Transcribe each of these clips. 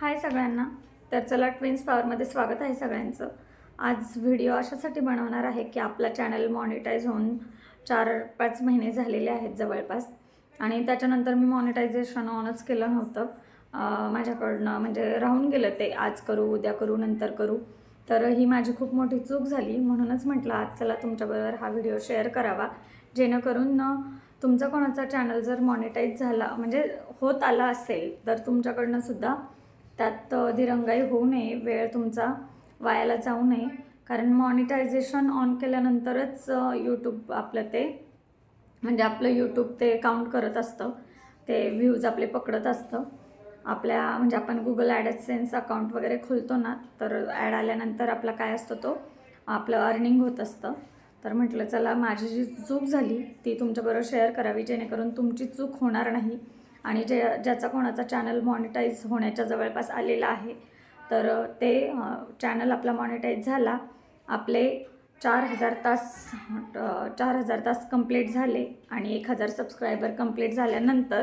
हाय सगळ्यांना. तर चला ट्विन्स पॉवरमध्ये स्वागत आहे सगळ्यांचं. आज व्हिडिओ अशासाठी बनवणार आहे की आपला चॅनल मॉनिटाईज होऊन चार पाच महिने झालेले आहेत जवळपास. आणि त्याच्यानंतर मी मॉनिटायझेशन ऑनच केलं नव्हतं. माझ्याकडनं म्हणजे राहून गेलं ते. आज करू उद्या करू नंतर करू. तर ही माझी खूप मोठी चूक झाली. म्हणूनच म्हटलं आज चला तुमच्याबरोबर हा व्हिडिओ शेअर करावा. जेणेकरून तुमचा कोणाचा चॅनल जर मॉनिटाईज झाला म्हणजे होत आला असेल तर तुमच्याकडनं सुद्धा त्यात दिरंगाई होऊ नये वेळ तुमचा वायाला जाऊ नये. कारण मॉनिटायझेशन ऑन केल्यानंतरच यूट्यूब आपलं ते म्हणजे आपलं यूट्यूब ते काउंट करत असतं. ते व्ह्यूज आपले पकडत असतं. आपल्या म्हणजे आपण गुगल ॲडसेन्स अकाउंट वगैरे खोलतो ना तर ॲड आल्यानंतर आपला काय असतो तो आपलं अर्निंग होत असतं. तर म्हटलं चला माझी जी चूक झाली ती तुमच्याबरोबर शेअर करावी जेणेकरून तुमची चूक होणार नाही. आणि जे ज्याचा कोणाचा चॅनल मॉनिटाईज होण्याच्या जवळपास आलेला आहे तर ते चॅनल आपला मॉनिटाईज झाला. आपले चार हजार तास चार हजार तास कंप्लीट झाले आणि एक हजार सबस्क्रायबर कंप्लीट झाल्यानंतर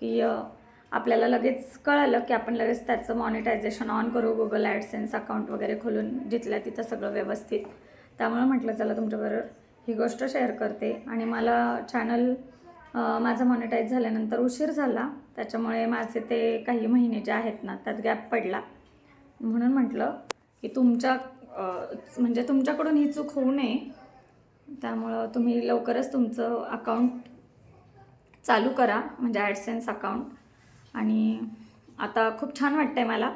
की आपल्याला लगेच कळालं की आपण लगेच त्याचं मॉनिटायझेशन ऑन करू. गुगल ॲडसेन्स अकाउंट वगैरे खोलून जिथल्या तिथं सगळं व्यवस्थित. त्यामुळे म्हटलं चला तुमच्याबरोबर ही गोष्ट शेअर करते. आणि मला चॅनल माझं मॉनिटाईज झाल्यानंतर उशीर झाला. त्याच्यामुळे माझे ते काही महिने जे आहेत ना त्यात गॅप पडला. म्हणून म्हटलं की तुमच्या म्हणजे तुमच्याकडून ही चूक होऊ नये. त्यामुळं तुम्ही लवकरच तुमचं अकाउंट चालू करा म्हणजे ॲडसेन्स अकाउंट आणि आता खूप छान वाटतं आहे मला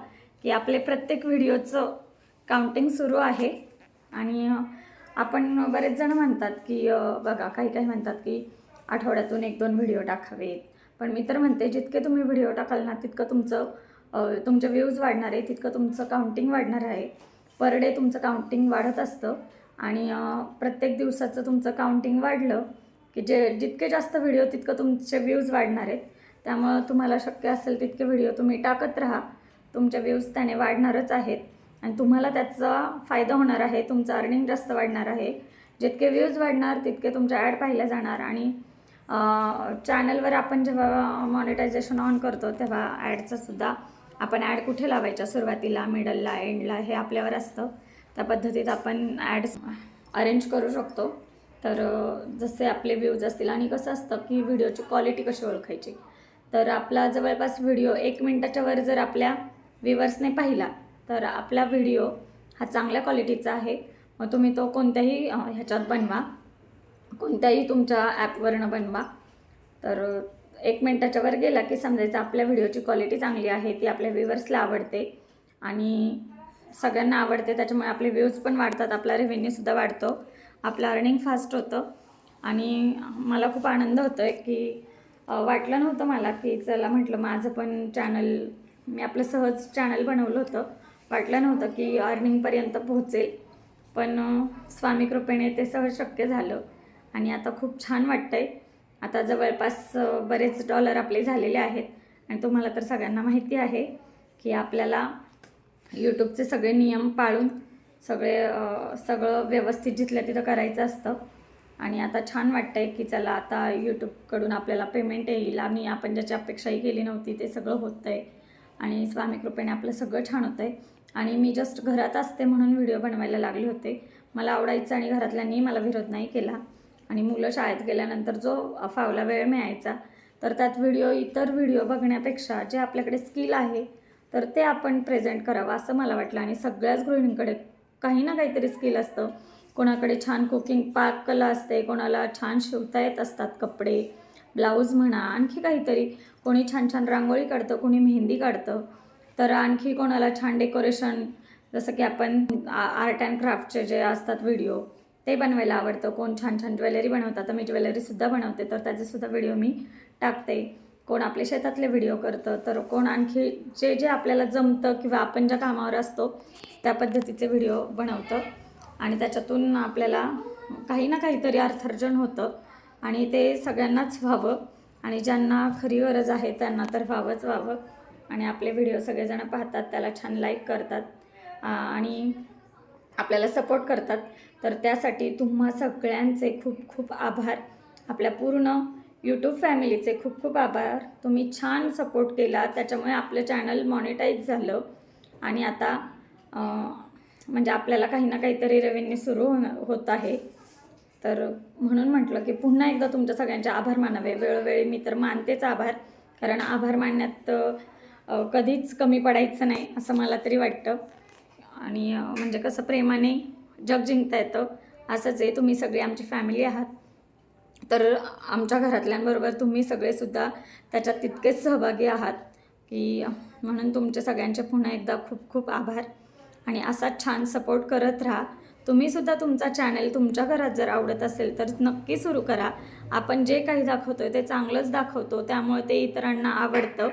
की आपले प्रत्येक व्हिडिओचं काउंटिंग सुरू आहे. आणि आपण बरेच जण म्हणतात की बघा काही काही म्हणतात की आठवड्यातून एक दोन व्हिडिओ टाकावेत. पण मी तर म्हणते जितके तुम्ही व्हिडिओ टाकाल ना तितकं तुमचं तुमचे व्ह्यूज वाढणार आहे तितकं तुमचं काउंटिंग वाढणार आहे. पर डे तुमचं काउंटिंग वाढत असतं. आणि प्रत्येक दिवसाचं तुमचं काउंटिंग वाढलं की जे जितके जास्त व्हिडिओ तितकं तुमचे व्ह्यूज वाढणार आहेत. त्यामुळं तुम्हाला शक्य असेल तितके व्हिडिओ तुम्ही टाकत राहा. तुमच्या व्ह्यूज त्याने वाढणारच आहेत. आणि तुम्हाला त्याचा फायदा होणार आहे तुमचं अर्निंग जास्त वाढणार आहे. जितके व्ह्यूज वाढणार तितके तुमच्या ॲड पाहिल्या जाणार. आणि चॅनलवर आपण जेव्हा मॉनिटायझेशन ऑन करतो तेव्हा ॲडचंसुद्धा आपण ॲड कुठे लावायच्या? सुरुवातीला मिडलला एंडला हे आपल्यावर असतं. त्या पद्धतीत आपण ॲड्स अरेंज करू शकतो. तर जसे आपले व्ह्यूज असतील आणि कसं असतं की व्हिडिओची क्वालिटी कशी ओळखायची? तर आपला जवळपास व्हिडिओ एक मिनटाच्या वर जर आपल्या व्ह्युअर्सने पाहिला तर आपला व्हिडिओ हा चांगल्या क्वालिटीचा आहे. मग तुम्ही तो कोणत्याही ह्याच्यात बनवा. कोणत्याही तुमच्या ॲपवरनं बनवा. तर एक मिनटाच्या वर गेला की समजायचं आपल्या व्हिडिओची क्वालिटी चांगली आहे ती आपल्या व्ह्युअर्सला आवडते आणि सगळ्यांना आवडते त्याच्यामुळे आपले व्ह्यूज पण वाढतात आपला रेव्हेन्यूसुद्धा वाढतो आपलं अर्निंग फास्ट होतं. आणि मला खूप आनंद होतो आहे की वाटलं नव्हतं मला की चला म्हटलं माझं पण चॅनल मी आपलं सहज चॅनल बनवलं होतं. वाटलं नव्हतं की अर्निंगपर्यंत पोहोचेल. पण स्वामी कृपेने ते सहज शक्य झालं. आणि आता खूप छान वाटतंय. आता जवळपास बरेच डॉलर आपले झालेले आहेत. आणि तुम्हाला तर सगळ्यांना माहिती आहे की आपल्याला यूट्यूबचे सगळे नियम पाळून सगळे सगळं व्यवस्थित जिथल्या तिथं करायचं असतं. आणि आता छान वाटतं आहे की चला आता यूट्यूबकडून आपल्याला पेमेंट येईल आणि आपण ज्याची अपेक्षाही केली नव्हती ते सगळं होतं आहे आणि स्वामी कृपेने आपलं सगळं छान होतं आहे आणि मी जस्ट घरात असते म्हणून व्हिडिओ बनवायला लागले होते. मला आवडायचं आणि घरातल्यांनी मला विरोध नाही केला. आणि मुलं शाळेत गेल्यानंतर जो फावला वेळ मिळायचा तर त्यात व्हिडिओ इतर व्हिडिओ बघण्यापेक्षा जे आपल्याकडे स्किल आहे तर ते आपण प्रेझेंट करावं असं मला वाटलं. आणि सगळ्याच गृहिणींकडे काही ना काहीतरी स्किल असतं. कोणाकडे छान कुकिंग पाककला असते कोणाला छान शिवता येत असतात कपडे ब्लाऊज म्हणा आणखी काहीतरी. कोणी छान छान रांगोळी काढतं कोणी मेहंदी काढतं. तर आणखी कोणाला छान डेकोरेशन जसं की आपण आर्ट अँड क्राफ्टचे जे असतात व्हिडिओ ते बनवायला आवडतं. कोण छान छान ज्वेलरी बनवतात तर मी ज्वेलरीसुद्धा बनवते तर त्याचेसुद्धा व्हिडिओ मी टाकते. कोण आपले शेतातले व्हिडिओ करतं तर कोण आणखी जे जे आपल्याला जमतं किंवा आपण ज्या कामावर असतो त्या पद्धतीचे व्हिडिओ बनवतं. आणि त्याच्यातून आपल्याला काही ना काहीतरी अर्थार्जन होतं आणि ते सगळ्यांनाच व्हावं. आणि ज्यांना खरी गरज आहे त्यांना तर व्हावंच व्हावं. आणि आपले व्हिडिओ सगळेजण पाहतात त्याला छान लाईक करतात आणि आपल्याला सपोर्ट करतात. तर त्यासाठी तुम्हा सगळ्यांचे खूप खूप आभार. आपल्या पूर्ण यूट्यूब फॅमिलीचे खूप खूप आभार. तुम्ही छान सपोर्ट केला. त्याच्यामुळे आपलं चॅनल मॉनिटाईज झालं. आणि आता म्हणजे आपल्याला काही ना काहीतरी रेव्हेन्यू सुरू होत आहे. तर म्हणून म्हटलं की पुन्हा एकदा तुमच्या सगळ्यांचे आभार मानावे. वेळोवेळी मी तर मानतेच आभार. कारण आभार मानण्यात कधीच कमी पडायचं नाही असं मला तरी वाटतं. आणि म्हणजे कसं प्रेमाने जग जिंकता येतं. असंच आहे. तुम्ही सगळे आमची फॅमिली आहात. तर आमच्या घरातल्यांबरोबर तुम्ही सगळेसुद्धा त्याच्यात तितकेच सहभागी आहात की म्हणून तुमचे सगळ्यांचे पुन्हा एकदा खूप खूप आभार. आणि असा छान सपोर्ट करत राहा. तुम्हीसुद्धा तुमचा चॅनल तुमच्या घरात जर आवडत असेल तर नक्की सुरू करा. आपण जे काही दाखवतो आहे ते चांगलंच दाखवतो. त्यामुळे ते इतरांना आवडतं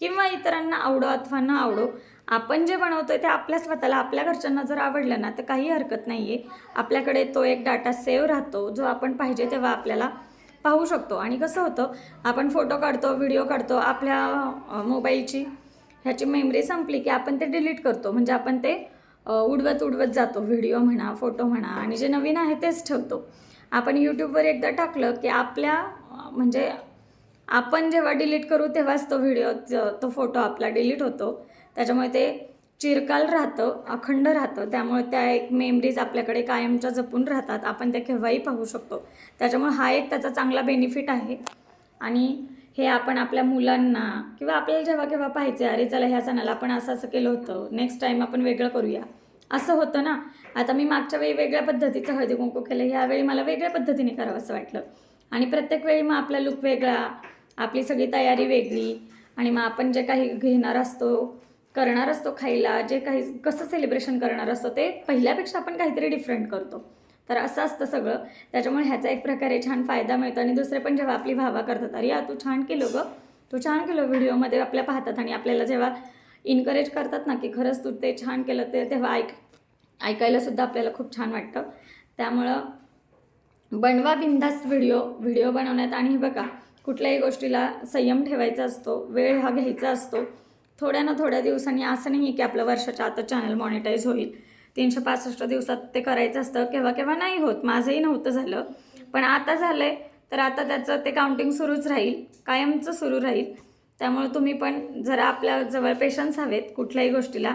किंवा इतरांना आवडो अथवा न आवडो आपण जे बनवतो आहे ते आपल्या स्वतःला आपल्या घरच्यांना जर आवडलं ना तर काही हरकत नाही आहे आपल्याकडे तो एक डाटा सेव्ह राहतो जो आपण पाहिजे तेव्हा आपल्याला पाहू शकतो. आणि कसं होतं आपण फोटो काढतो व्हिडिओ काढतो आपल्या मोबाईलची ह्याची मेमरी संपली की आपण ते डिलीट करतो. म्हणजे आपण ते उडवत उडवत जातो. व्हिडिओ म्हणा फोटो म्हणा आणि जे नवीन आहे तेच ठेवतो. आपण यूट्यूबवर एकदा टाकलं की आपल्या म्हणजे आपण जेव्हा डिलीट करू तेव्हाच तो व्हिडिओ तो फोटो आपला डिलीट होतो. त्याच्यामुळे ते चिरकाल राहतं अखंड राहतं. त्यामुळे त्या एक मेमरीज आपल्याकडे कायमच्या जपून राहतात. आपण त्या केव्हाही पाहू शकतो. त्याच्यामुळे हा एक त्याचा चांगला बेनिफिट आहे. आणि हे आपण आपल्या मुलांना किंवा आपल्याला जेव्हा केव्हा पाहायचे अरे चला ह्या सणाला आपण असं असं केलं होतं. नेक्स्ट टाईम आपण वेगळं करूया. असं होतं ना. आता मी मागच्या वेळी वेगळ्या पद्धतीचं हळदी कुंकू केलं. ह्यावेळी मला वेगळ्या पद्धतीने करावं असं वाटलं. आणि प्रत्येक वेळी मग आपला लुक वेगळा आपली सगळी तयारी वेगळी. आणि मग आपण जे काही घेणार असतो करणार असतो खायला जे काही कसं सेलिब्रेशन करणार असतो ते पहिल्यापेक्षा आपण काहीतरी डिफरंट करतो. तर असं असतं सगळं. त्याच्यामुळे ह्याचा एक प्रकारे छान फायदा मिळतो आणि दुसरे पण जेव्हा आपली भावा करतात अरे या तू छान केलं गं. तू छान केलं व्हिडिओमध्ये आपल्या पाहतात आणि आपल्याला जेव्हा इन्करेज करतात ना की खरंच तू ते छान केलं ते तेव्हा ऐक ऐकायला सुद्धा आपल्याला खूप छान वाटतं. त्यामुळं बनवा बिंदास्त व्हिडिओ व्हिडिओ बनवण्यात आणि बघा कुठल्याही गोष्टीला संयम ठेवायचा असतो वेळ हा घ्यायचा असतो. थोड्या ना थोड्या दिवसांनी असं नाही आहे की आपलं वर्षाच्या आता चॅनल मॉनिटाईज होईल. तीनशे पासष्ट दिवसात ते करायचं असतं केव्हा केव्हा नाही होत. माझंही नव्हतं झालं. पण आता झालं आहे तर आता त्याचं ते काउंटिंग सुरूच राहील. कायमचं सुरू राहील. त्यामुळे तुम्ही पण जरा आपल्या जवळ पेशन्स हवेत कुठल्याही गोष्टीला.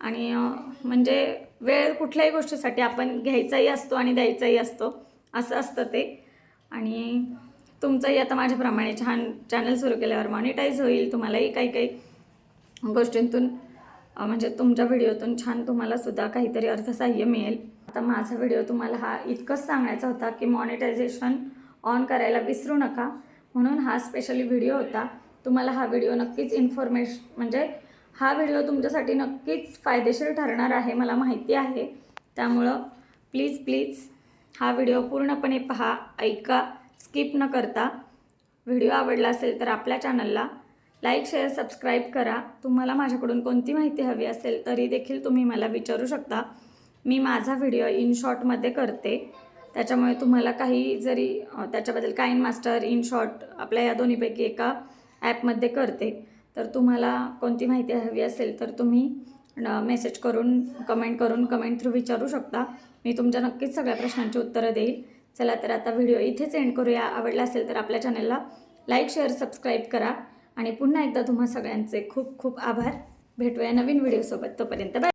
आणि म्हणजे वेळ कुठल्याही गोष्टीसाठी आपण घ्यायचाही असतो आणि द्यायचाही असतो. असं असतं ते. आणि तुमचंही आता माझ्याप्रमाणे छान चॅनल सुरू केल्यावर मॉनिटाईज होईल. तुम्हालाही काही काही गोष्टींतून म्हणजे तुमच्या व्हिडिओतून छान तुम्हाला सुद्धा काहीतरी अर्थसहाय्य मिळेल. आता माझा व्हिडिओ तुम्हाला हा इतकंच सांगायचा होता की मॉनिटायझेशन ऑन करायला विसरू नका. म्हणून हा स्पेशली व्हिडिओ होता. तुम्हाला हा व्हिडिओ नक्कीच इन्फॉर्मेशन म्हणजे हा व्हिडिओ तुमच्यासाठी नक्कीच फायदेशीर ठरणार आहे मला माहिती आहे. त्यामुळं प्लीज प्लीज हा व्हिडिओ पूर्णपणे पहा ऐका स्किप न करता. व्हिडिओ आवडला असेल तर आपल्या चॅनलला लाईक शेअर सबस्क्राईब करा. तुम्हाला माझ्याकडून कोणती माहिती हवी असेल तरी देखील तुम्ही मला विचारू शकता. मी माझा व्हिडिओ इन शॉर्टमध्ये करते. त्याच्यामुळे तुम्हाला काही जरी त्याच्याबद्दल काइन मास्टर इन शॉर्ट आपल्या या दोन्हीपैकी एका ॲपमध्ये करते. तर तुम्हाला कोणती माहिती हवी असेल तर तुम्ही मेसेज करून कमेंट करून कमेंट थ्रू विचारू शकता. मी तुमच्या नक्कीच सगळ्या प्रश्नांची उत्तरं देईल. चला तर आता व्हिडिओ इथेच एंड करूया. आवडला असेल तर आपल्या चॅनलला लाईक शेअर सबस्क्राईब करा. आणि पुन्हा एकदा तुम्हा सगळ्यांचे खूप खूप आभार. भेटूया नवीन व्हिडिओसोबत तोपर्यंत. बाय